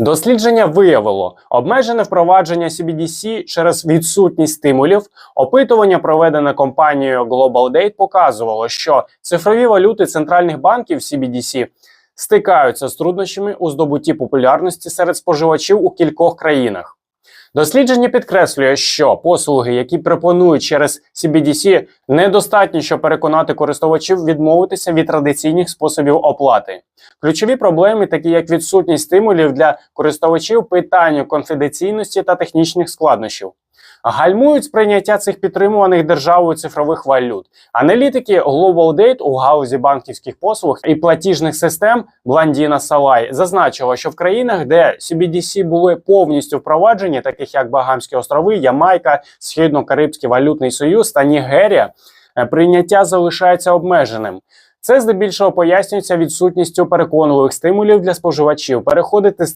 Дослідження виявило обмежене впровадження CBDC через відсутність стимулів. Опитування, проведене компанією Global Date, показувало, що цифрові валюти центральних банків CBDC стикаються з труднощами у здобутті популярності серед споживачів у кількох країнах. Дослідження підкреслює, що послуги, які пропонують через CBDC, недостатні, щоб переконати користувачів відмовитися від традиційних способів оплати. Ключові проблеми, такі як відсутність стимулів для користувачів, питання конфіденційності та технічних складнощів. Гальмують сприйняття цих підтримуваних державою цифрових валют. Аналітики Global Date у гаузі банківських послуг і платіжних систем Бландіна Салай зазначила, що в країнах, де CBDC були повністю впроваджені, таких як Багамські острови, Ямайка, Східно-Карибський валютний союз та Нігерія, е, прийняття залишається обмеженим. Це здебільшого пояснюється відсутністю переконливих стимулів для споживачів переходити з